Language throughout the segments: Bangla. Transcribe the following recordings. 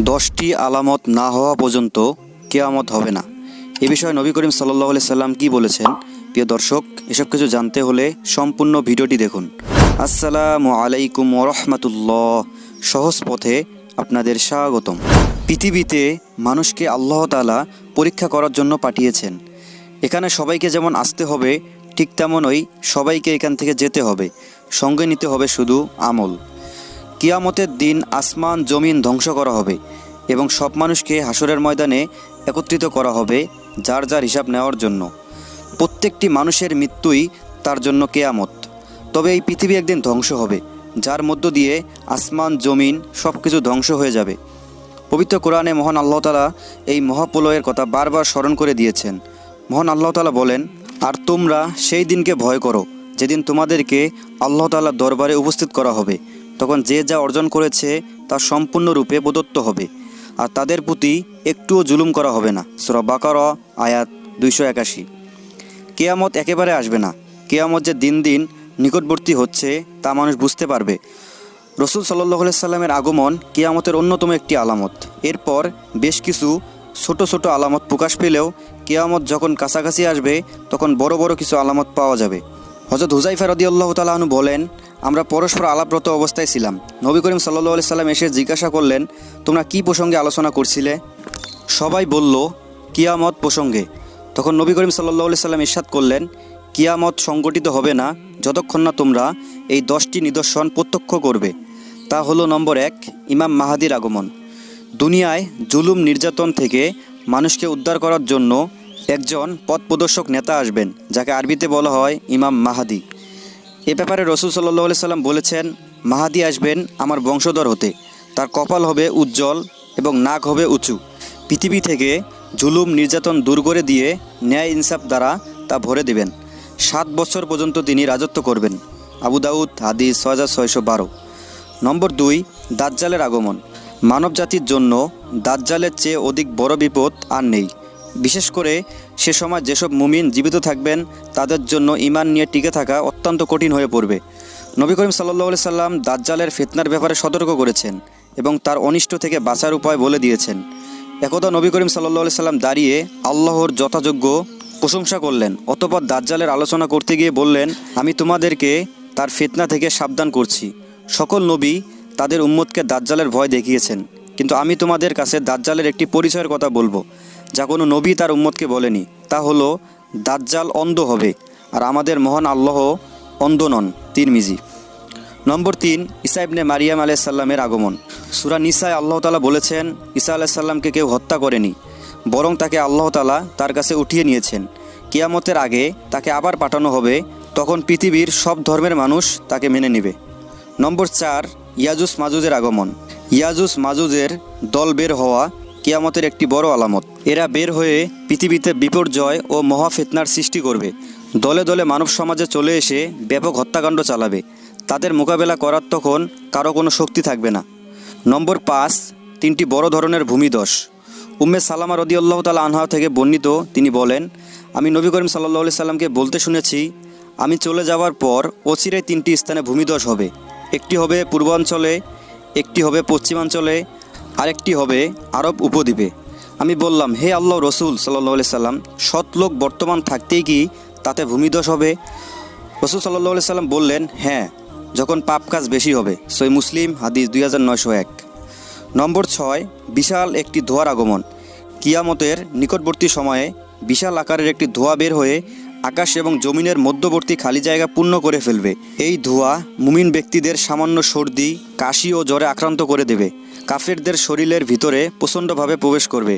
দশটি আলামত না হওয়া পর্যন্ত কেয়ামত হবে না। এ বিষয়ে নবী করিম সাল্লাহ সাল্লাম কি বলেছেন? প্রিয় দর্শক, এসব কিছু জানতে হলে সম্পূর্ণ ভিডিওটি দেখুন। আসসালামু আলাইকুম রহমতুল্লাহ। সহজ পথে আপনাদের স্বাগতম। পৃথিবীতে মানুষকে আল্লাহ তালা পরীক্ষা করার জন্য পাঠিয়েছেন। এখানে সবাইকে যেমন আসতে হবে, ঠিক তেমনই সবাইকে এখান থেকে যেতে হবে। সঙ্গে নিতে হবে শুধু আমল। কিয়ামতের দিন আসমান, জমিন ধ্বংস করা হবে এবং সব মানুষকে হাসরের ময়দানে একত্রিত করা হবে যার যার হিসাব নেওয়ার জন্য। প্রত্যেকটি মানুষের মৃত্যুই তার জন্য কেয়ামত। তবে এই পৃথিবী একদিন ধ্বংস হবে, যার মধ্য দিয়ে আসমান, জমিন সব কিছু ধ্বংস হয়ে যাবে। পবিত্র কোরআনে মহান আল্লাহ তালা এই মহাপ্রলয়ের কথা বারবার স্মরণ করে দিয়েছেন। মহান আল্লাহ তালা বলেন, আর তোমরা সেই দিনকে ভয় করো, যেদিন তোমাদেরকে আল্লাহ তালার দরবারে উপস্থিত করা হবে। তখন যে যা অর্জন করেছে তা সম্পূর্ণরূপে প্রদত্ত হবে। আর তাদের প্রতি একটুও জুলুম করা হবে না। সুরা বাকার, আয়াত দুইশো একাশি। কেয়ামত একেবারে আসবে না। কেয়ামত যে দিন দিন নিকটবর্তী হচ্ছে, তা মানুষ বুঝতে পারবে। রসুল সাল্লাহ সাল্লামের আগমন কেয়ামতের অন্যতম একটি আলামত। এরপর বেশ কিছু ছোট ছোট আলামত প্রকাশ পেলেও কেয়ামত যখন কাছাকাছি আসবে, তখন বড় বড় কিছু আলামত পাওয়া যাবে। হজরত হুজাইফা রদি আল্লাহ তালাহনু বলেন, আমরা পরস্পর আলাপরত অবস্থায় ছিলাম। নবী করিম সাল্লাহ আলি সাল্লাম এসে জিজ্ঞাসা করলেন, তোমরা কি প্রসঙ্গে আলোচনা করছিলে? সবাই বলল, কিয়ামত প্রসঙ্গে। তখন নবী করিম সাল্লাহ আলি সাল্লাম ইরশাদ করলেন, কিয়ামত সংগঠিত হবে না যতক্ষণ না তোমরা এই দশটি নিদর্শন প্রত্যক্ষ করবে। তা হলো নম্বর এক, ইমাম মাহাদির আগমন। দুনিয়ায় জুলুম নির্যাতন থেকে মানুষকে উদ্ধার করার জন্য একজন পথ প্রদর্শক নেতা আসবেন, যাকে আরবিতে বলা হয় ইমাম মাহাদি। এ ব্যাপারে রসুল সাল্লাহ সাল্লাম বলেছেন, মাহাদি আসবেন আমার বংশধর হতে। তার কপাল হবে উজ্জ্বল এবং নাক হবে উঁচু। পৃথিবী থেকে জুলুম, নির্যাতন দূর করে দিয়ে ন্যায় ইনসাফ দ্বারা তা ভরে দেবেন। সাত বছর পর্যন্ত তিনি রাজত্ব করবেন। আবু দাউদ, হাদিস ছয় হাজার ছয়শো বারো। নম্বর দুই, দাজ্জালের আগমন। মানব জাতির জন্য দাজ্জালের চেয়ে অধিক বড় বিপদ আর নেই। বিশেষ করে সে সময় যেসব মুমিন জীবিত থাকবেন, তাদের জন্য ইমান নিয়ে টিকে থাকা অত্যন্ত কঠিন হয়ে পড়বে। নবী করিম সাল্লাহ সাল্লাম দাজ্জালের ফিতনার ব্যাপারে সতর্ক করেছেন এবং তার অনিষ্ট থেকে বাঁচার উপায় বলে দিয়েছেন। একদা নবী করিম সাল্লাহ সাল্লাম দাঁড়িয়ে আল্লাহর যথাযোগ্য প্রশংসা করলেন, অতপর দাজ্জালের আলোচনা করতে গিয়ে বললেন, আমি তোমাদেরকে তার ফিতনা থেকে সাবধান করছি। সকল নবী তাদের উম্মতকে দাজ্জালের ভয় দেখিয়েছেন, কিন্তু আমি তোমাদের কাছে দাজ্জালের একটি পরিচয়ের কথা বলব। যা কোনো নবী তার উম্মতকে বলেনি, তা হলো, দাজ্জাল অন্ধ হবে আর আমাদের মহান আল্লাহ অন্ধ নন। তিরমিজি। নম্বর তিন ইসা ইবনে মারিয়াম আলাইসাল্লামের আগমন। সুরা নিসায় আল্লাহ তালা বলেছেন, ঈসা আলাইসাল্লামকে কেউ হত্যা করেনি, বরং তাকে আল্লাহ তালা তার কাছে উঠিয়ে নিয়েছেন। কিয়ামতের আগে তাকে আবার পাঠানো হবে, তখন পৃথিবীর সব ধর্মের মানুষ তাকে মেনে নেবে। নম্বর চার, ইয়াজুস মাজুজের আগমন। ইয়াজুস মাজুজের দল বের হওয়া কিয়ামতের একটি বড় আলামত। এরা বের হয়ে পৃথিবীতে বিপর্যয় ও মহাফেতনার সৃষ্টি করবে। দলে দলে মানব সমাজে চলে এসে ব্যাপক হত্যাকাণ্ড চালাবে। তাদের মোকাবেলা করার তখন কারও কোনো শক্তি থাকবে না। নম্বর পাঁচ, তিনটি বড় ধরনের ভূমিদশ উম্মে সালামা রদি আল্লাহ তালা আনহা থেকে বর্ণিত তিনি বলেন, আমি নবী করিম সাল্লাহ সাল্লামকে বলতে শুনেছি, আমি চলে যাওয়ার পর অচিরে তিনটি স্থানে ভূমিদশ হবে। একটি হবে পূর্বাঞ্চলে, একটি হবে পশ্চিমাঞ্চলে আরেকটি হবে আরব উপদ্বীপে। আমি বললাম, হে আল্লাহ রসুল সাল্লাহ সাল্লাম, সৎ লোক বর্তমান থাকতেই কি তাতে ভূমিদশ হবে? রসুল সাল্লাহ সাল্লাম বললেন হ্যাঁ যখন পাপ কাজ বেশি হবে, সই মুসলিম, হাদিস দুই হাজার নয়শো এক। নম্বর ছয়, বিশাল একটি ধোয়ার আগমন। কিয়ামতের নিকটবর্তী সময়ে বিশাল আকারের একটি ধোঁয়া বের হয়ে আকাশ এবং জমিনের মধ্যবর্তী খালি জায়গা পূর্ণ করে ফেলবে। এই ধোঁয়া মুমিন ব্যক্তিদের সামান্য সর্দি, কাশি ও জ্বরে আক্রান্ত করে দেবে। কাফেরদের শরীরের ভিতরে প্রচণ্ডভাবে প্রবেশ করবে।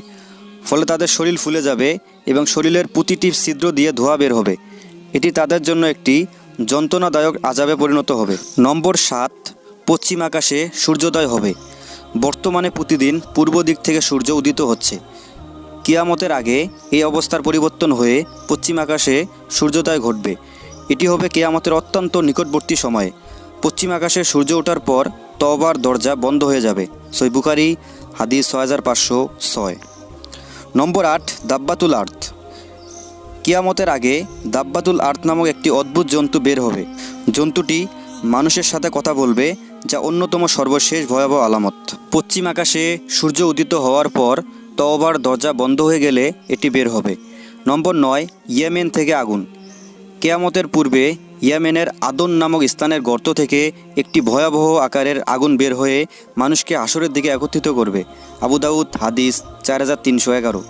ফলে তাদের শরীর ফুলে যাবে এবং শরীরের প্রতিটি ছিদ্র দিয়ে ধোঁয়া বের হবে। এটি তাদের জন্য একটি যন্ত্রণাদায়ক আজাবে পরিণত হবে। নম্বর সাত, পশ্চিম আকাশে সূর্যোদয় হবে। বর্তমানে প্রতিদিন পূর্ব দিক থেকে সূর্য উদিত হচ্ছে। কিয়ামতের আগে এই অবস্থার পরিবর্তন হয়ে পশ্চিম আকাশে সূর্যোদয় ঘটবে। এটি হবে কেয়ামতের অত্যন্ত নিকটবর্তী সময়ে। পশ্চিম আকাশে সূর্য ওঠার পর তবার দরজা বন্ধ হয়ে যাবে। সই বুকারি হাদিস ছয় হাজার পাঁচশো ছয়। নম্বর আট, দাব্বাতুল আর্থ। কিয়ামতের আগে দাব্বাতুল আর্থ নামক একটি অদ্ভুত জন্তু বের হবে। জন্তুটি মানুষের সাথে কথা বলবে, যা অন্যতম সর্বশেষ ভয়াবহ আলামত। পশ্চিম আকাশে সূর্য উদিত হওয়ার পর তওবার দরজা বন্ধ হয়ে গেলে এটি বের হবে। নম্বর নয়, ইয়েমেন থেকে আগুন। কেয়ামতের পূর্বে ইয়েমেনের আদন নামক স্থানের গর্ত থেকে একটি ভয়াবহ আকারের আগুন বের হয়ে মানুষকে আসরের দিকে একত্রিত করবে। আবু দাউদ, হাদিস, চার হাজার তিনশো এগারো।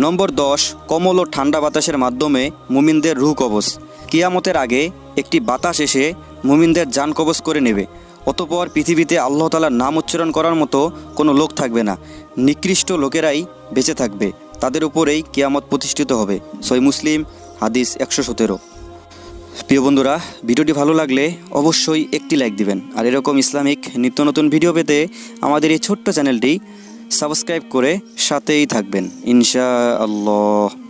নম্বর দশ, কমল ও ঠান্ডা বাতাসের মাধ্যমে মুমিনদের রুহ কবচ। কিয়ামতের আগে একটি বাতাস এসে মুমিনদের যান কবচ করে নেবে। অতপর পৃথিবীতে আল্লাহ তালার নাম উচ্চারণ করার মতো কোনো লোক থাকবে না। নিকৃষ্ট লোকেরাই বেঁচে থাকবে। তাদের উপরেই কেয়ামত প্রতিষ্ঠিত হবে। সই মুসলিম, হাদিস একশো সতেরো। প্রিয় বন্ধুরা, ভিডিওটি ভালো লাগলে অবশ্যই একটি লাইক দিবেন। আর এরকম ইসলামিক নিত্য নতুন ভিডিও পেতে আমাদের এই ছোট্ট চ্যানেলটি সাবস্ক্রাইব করে সাথেই থাকবেন। ইনশা আল্লাহ